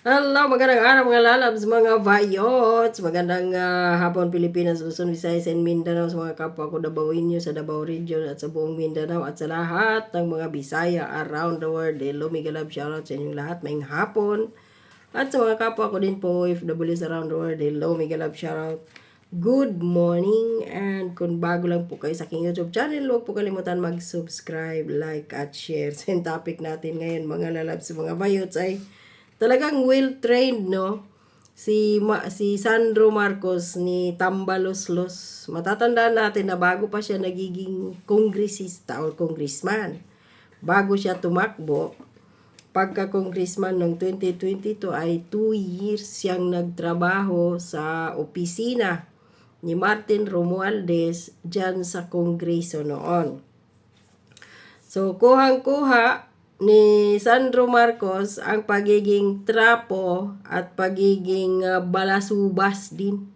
Hello, magandang araw mga lalabs, mga vayots. Magandang ah, hapon Pilipinas, Luzon, Visayas, and Mindanao sa mga kapwa ko Dabawenyo sa Davao Region at sa buong Mindanao at sa lahat ng mga Bisaya around the world. Hello, mega love shoutout sa inyong lahat. May hapon. At sa mga kapwa ko din po OFWs around the world. Hello, mega love shoutout. Good morning and kung bago lang po kayo sa aking YouTube channel, huwag po kalimutan mag-subscribe, like at share. Yung topic natin ngayon mga lalabs, mga vayots ay talagang well-trained, no? Si, Ma- si Sandro Marcos ni Tambaloslos. Matatandaan natin na bago pa siya nagiging kongresista o congressman, bago siya tumakbo, pagka-congressman noong 2022 ay 2 years siyang nagtrabaho sa opisina ni Martin Romualdez dyan sa kongreso noon. So, kuhang-kuha ni Sandro Marcos ang pagiging trapo at pagiging ah, balasubas din.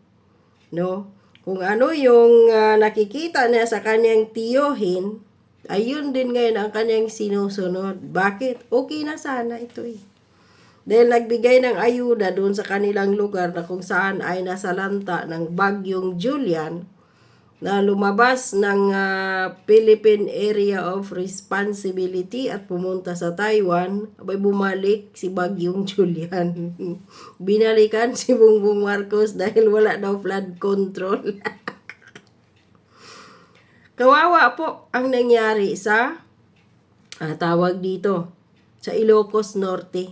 No? Kung ano yung ah, nakikita niya sa kanyang tiyohin, ayun din ngayon ang kanyang sinusunod. Bakit? Okay na sana ito eh. Dahil nagbigay ng ayuda doon sa kanilang lugar na kung saan ay nasalanta ng bagyong Julian na lumabas ng ah, Philippine Area of Responsibility at pumunta sa Taiwan, abay bumalik si Bagyong Julian. Binalikan si Bongbong Marcos dahil wala daw flood control. Kawawa po ang nangyari sa ah, tawag dito sa Ilocos Norte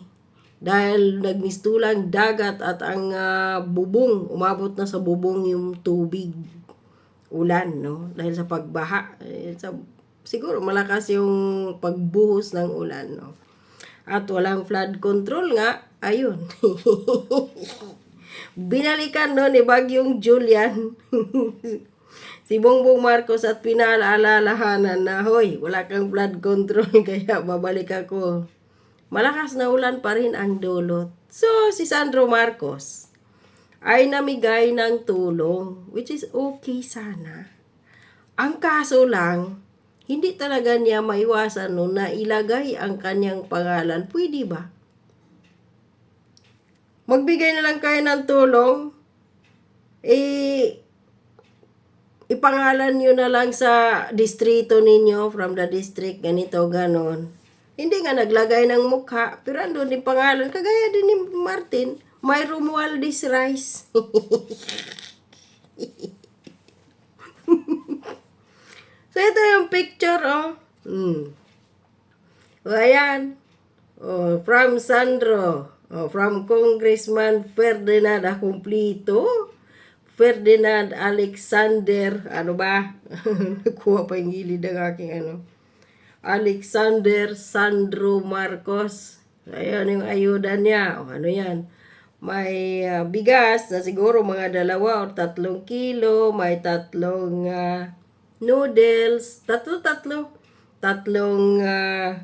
dahil nagmistulang dagat at ang ah, bubong umabot na sa bubong yung tubig ulan no? Dahil sa pagbaha eh, sa, siguro malakas yung pagbuhos ng ulan no? At walang flood control nga ayun. Binalikan no ni Bagyong Julian. Si Bongbong Marcos at pinaalalahanan na hoy wala kang flood control kaya babalik ako. Malakas na ulan pa rin ang dulot. So si Sandro Marcos ay namigay ng tulong, which is okay sana. Ang kaso lang, hindi talaga niya maiwasan no na ilagay ang kanyang pangalan. Pwede ba? Magbigay na lang kayo ng tulong, eh, ipangalan nyo na lang sa distrito ninyo, from the district, ganito, ganon. Hindi nga naglagay ng mukha, pero andun din pangalan, kagaya din ni Martin, may Romualdez Rice. so, ito yung picture, oh. Hmm. O, ayan. Oh, from Sandro. Oh, from Congressman Ferdinand Acumplito. Ferdinand Alexander, ano ba? Nakuha pa yung gilid ng aking ano. Alexander Sandro Marcos. Ayan yung ayuda niya. O, ano yan? May ah, bigas na siguro mga dalawa o tatlong kilo, may tatlong ah, noodles, tatlo tatlo, tatlong ah,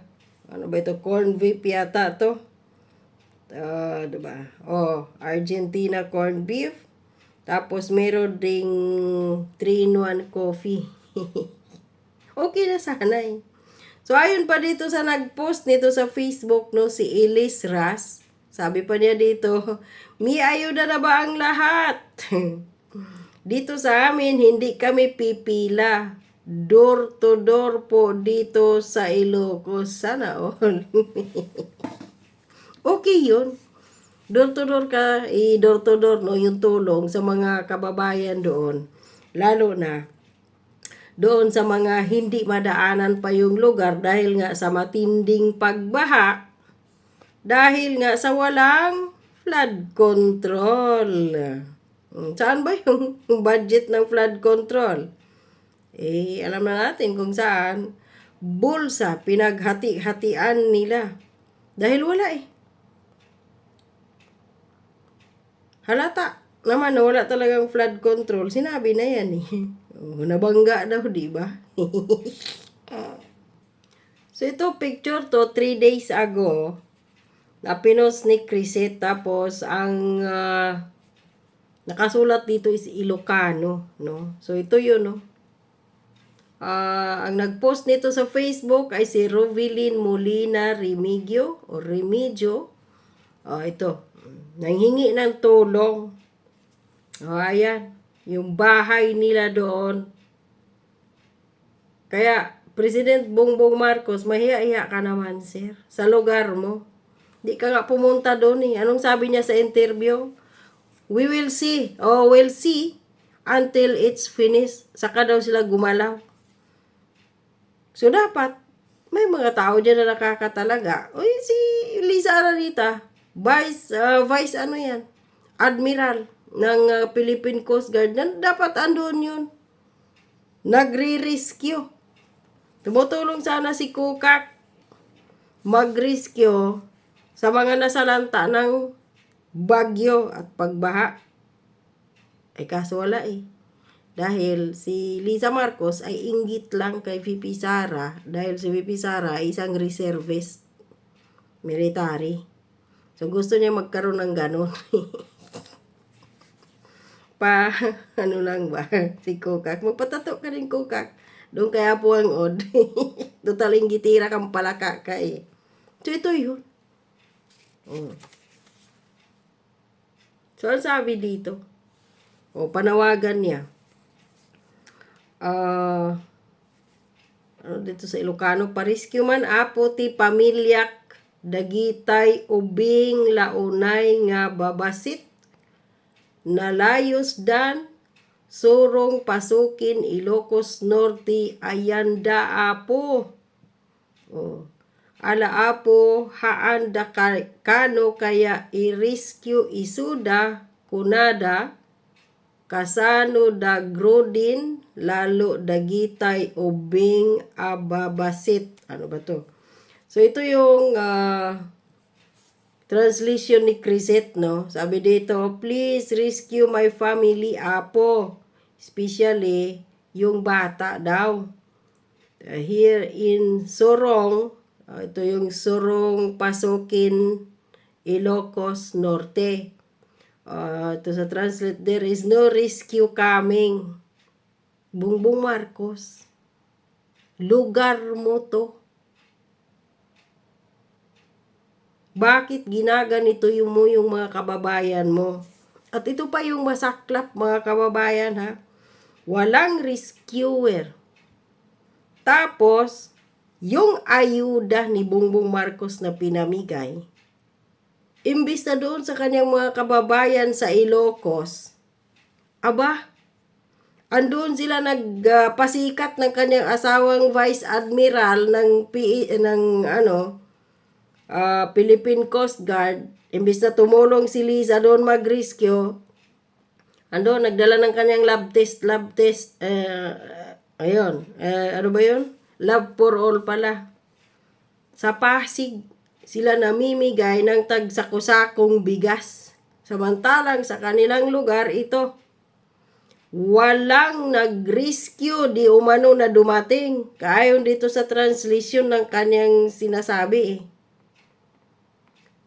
ano ba ito, corn beef yata to. Uh, diba? Oh, Argentina corn beef. Tapos meron ding 3-in-1 coffee. okay na sana eh. So, ayun pa dito sa nag-post nito sa Facebook, no, si Elise Ras. Sabi pa niya dito, Mi ayuda na ba ang lahat? dito sa amin, hindi kami pipila. Door to door po dito sa Ilocos. Sana all. okay yun. Door to door ka, i-door to door no, yung tulong sa mga kababayan doon. Lalo na, doon sa mga hindi madaanan pa yung lugar dahil nga sa matinding pagbaha, dahil nga sa walang flood control. Hmm, Saan ba yung budget ng flood control? Eh, alam na natin kung saan. Bulsa, pinaghati-hatian nila. Dahil wala eh. Halata naman na wala talagang flood control. Sinabi na yan eh. Oh, nabangga daw, di ba? so ito picture to 3 days ago na pinos ni Criset tapos ang uh, nakasulat dito is Ilocano no so ito yun no uh, ang nagpost nito sa Facebook ay si Rovilin Molina Remigio o Remigio Oh, ito. Nanghingi ng tulong. Oh, ayan. Yung bahay nila doon. Kaya, President Bongbong Marcos, mahiya-hiya ka naman, sir. Sa lugar mo. Di ka nga pumunta doon eh. Anong sabi niya sa interview? We will see. Oh, we'll see until it's finished. Saka daw sila gumalaw. So, dapat, may mga tao dyan na nakakatalaga. Uy, si Lisa Aranita, Vice, ah, Vice ano yan? Admiral ng ah, Philippine Coast Guard. Na, dapat andun yun. Nagre-rescue. Tumutulong sana si Kukak mag-rescue sa mga nasalanta ng bagyo at pagbaha. Ay kaso wala eh. Dahil si Lisa Marcos ay inggit lang kay VP Sara dahil si VP Sara ay isang reservist military. So gusto niya magkaroon ng ganon. pa, ano lang ba, si Kukak. Magpatato ka rin Kukak. Doon kaya po ang od. Totaling gitira kang palaka ka eh. So ito yun. Oh. So ang sabi dito, o panawagan niya, ah, ano dito sa Ilocano, pariskyo man apo ti pamilyak, dagitay ubing launay nga babasit, nalayos dan, surong pasukin Ilocos Norte, ayanda apo. Oh. Ala apo, haan da ka- kano kaya i-rescue isuda, kunada, kasano da grodin, lalo dagitay ubing ababasit. Ano ba to? So ito yung ah, translation ni Crisette, no? Sabi dito, please rescue my family, apo. Especially yung bata daw. Uh, here in Sorong, uh, ito yung Sorong Pasukin, Ilocos Norte. Uh, ito sa translate, there is no rescue coming. Bungbong Marcos. Lugar mo to. Bakit ginaganito yung mo yung mga kababayan mo? At ito pa yung masaklap mga kababayan ha. Walang rescuer. Tapos, yung ayuda ni Bongbong Marcos na pinamigay, imbis na doon sa kanyang mga kababayan sa Ilocos, aba, andun sila nagpasikat ng kanyang asawang Vice Admiral ng PE, ng ano, ah, Philippine Coast Guard, imbis na tumulong si Liza doon mag-rescue, ando nagdala ng kanyang lab test, lab test, eh, ayun, eh, ano ba yun? Love for all pala. Sa Pasig, sila namimigay ng tagsako-sakong bigas. Samantalang sa kanilang lugar, ito, walang nag-rescue di umano na dumating. Kayon dito sa translation ng kanyang sinasabi eh.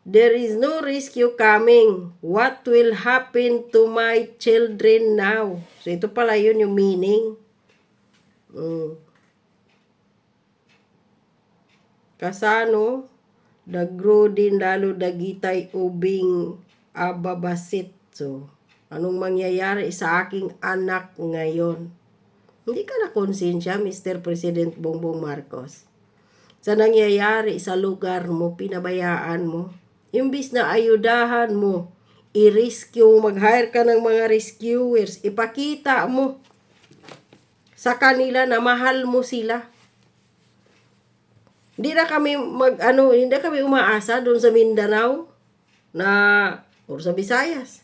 There is no rescue coming. What will happen to my children now? So ito pala yun yung meaning. Mm. Kasano, dagro din lalo dagitay ubing ababasit. So, anong mangyayari sa aking anak ngayon? Hindi ka na konsensya, Mr. President Bongbong Marcos. Sa nangyayari sa lugar mo, pinabayaan mo. Imbis na ayudahan mo, i-rescue, mag-hire ka ng mga rescuers, ipakita mo sa kanila na mahal mo sila. Hindi na kami mag ano, hindi kami umaasa doon sa Mindanao na or sa Visayas.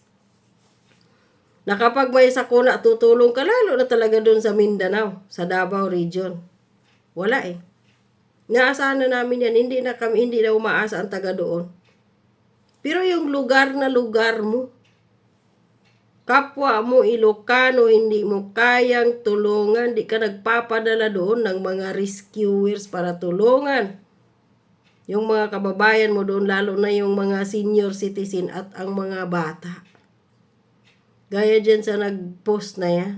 Na kapag may sakuna tutulong ka lalo na talaga doon sa Mindanao, sa Davao region. Wala eh. Naasahan na namin yan, hindi na kami, hindi na umaasa ang taga doon. Pero yung lugar na lugar mo, kapwa mo Ilocano, hindi mo kayang tulungan, di ka nagpapadala doon ng mga rescuers para tulungan. Yung mga kababayan mo doon, lalo na yung mga senior citizen at ang mga bata. Gaya dyan sa nag-post na yan.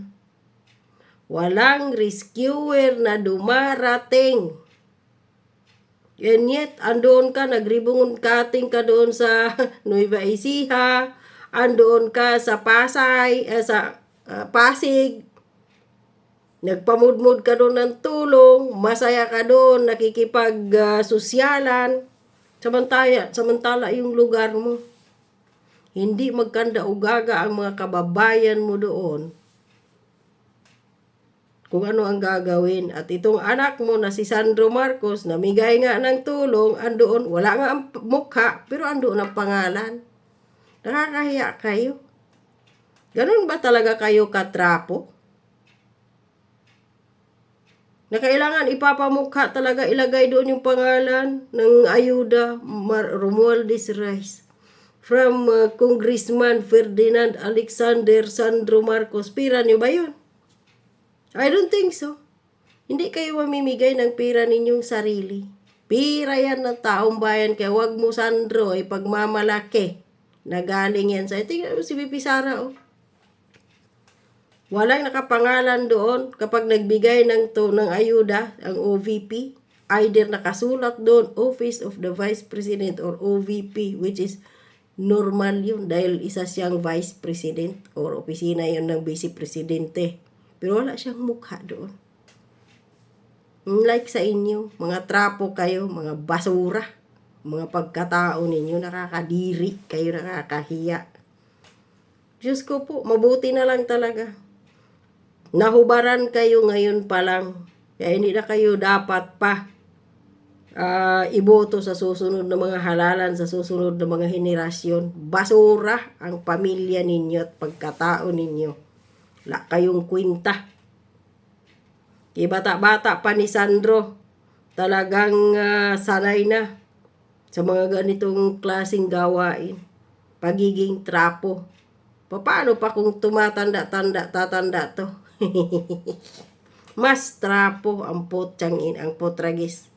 Walang rescuer na dumarating. And yet, andoon ka, nagribungon cutting ka doon sa Nueva Ecija, andoon ka sa Pasay, eh, sa ah, Pasig, nagpamudmud ka doon ng tulong, masaya ka doon, nakikipag-sosyalan, samantala, samantala yung lugar mo. Hindi magkanda ugaga ang mga kababayan mo doon kung ano ang gagawin. At itong anak mo na si Sandro Marcos, namigay nga ng tulong, andoon, wala nga ang mukha, pero andoon ang pangalan. Nakakahiya kayo. Ganun ba talaga kayo katrapo? Na kailangan ipapamukha talaga ilagay doon yung pangalan ng ayuda Mar- Romualdez Rice from uh, Congressman Ferdinand Alexander Sandro Marcos. Pira niyo ba yun? I don't think so. Hindi kayo mamimigay ng pira ninyong sarili. Pira yan ng taong bayan kaya wag mo Sandro ay pagmamalaki. Nagaling yan sa tingnan mo si Bibi Sara oh. Walang nakapangalan doon kapag nagbigay ng to ng ayuda ang OVP. Either nakasulat doon Office of the Vice President or OVP which is normal yun dahil isa siyang Vice President or opisina yun ng Vice Presidente. Pero wala siyang mukha doon. Like sa inyo, mga trapo kayo, mga basura, mga pagkatao ninyo, nakakadiri, kayo nakakahiya. Diyos ko po, mabuti na lang talaga. Nahubaran kayo ngayon pa lang. Kaya hindi na kayo dapat pa ah, iboto sa susunod na mga halalan, sa susunod na mga henerasyon. Basura ang pamilya ninyo at pagkatao ninyo. Wala kayong kwinta. Kay bata-bata pa ni Sandro, talagang ah, sanay na sa mga ganitong klasing gawain. Pagiging trapo. Paano pa kung tumatanda-tanda, tatanda to? Mas trapo ang potsang in, ang potragis.